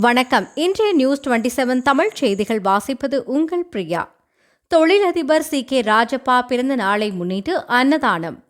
வணக்கம். இன்றைய news twenty seven Tamil செய்திகள் வாசிப்பது உங்கள் பிரியா. தொழிலதிபர் சி. கே. ராஜப்பா பிறந்த நாளை முன்னிட்டு அன்னதானம்.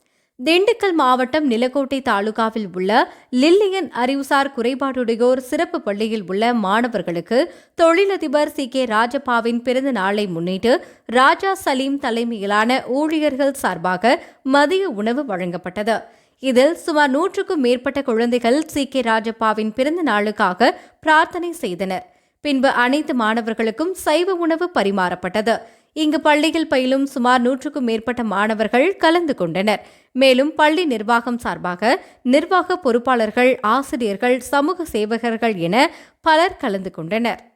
திண்டுக்கல் மாவட்டம் நிலக்கோட்டை தாலுகாவில் உள்ள லில்லியன் அறிவுசார் குறைபாடுடையோர் சிறப்பு பள்ளியில் உள்ள மாணவர்களுக்கு தொழிலதிபர் சி. கே. ராஜப்பாவின் பிறந்த நாளை முன்னிட்டு ராஜா சலீம் தலைமையிலான ஊழியர்கள் சார்பாக மதிய உணவு வழங்கப்பட்டது. இதில் சுமார் நூற்றுக்கும் மேற்பட்ட குழந்தைகள் சி. கே. ராஜப்பாவின் பிறந்த நாளுக்காக பிரார்த்தனை செய்தனர். பின்பு அனைத்து மாணவர்களுக்கும் சைவ உணவு பரிமாறப்பட்டது. இங்கு பள்ளியில் பயிலும் சுமார் நூற்றுக்கும் மேற்பட்ட மாணவர்கள் கலந்து கொண்டனர். மேலும் பள்ளி நிர்வாகம் சார்பாக நிர்வாக பொறுப்பாளர்கள் ஆசிரியர்கள் சமூக சேவகர்கள் என பலர் கலந்து கொண்டனர்.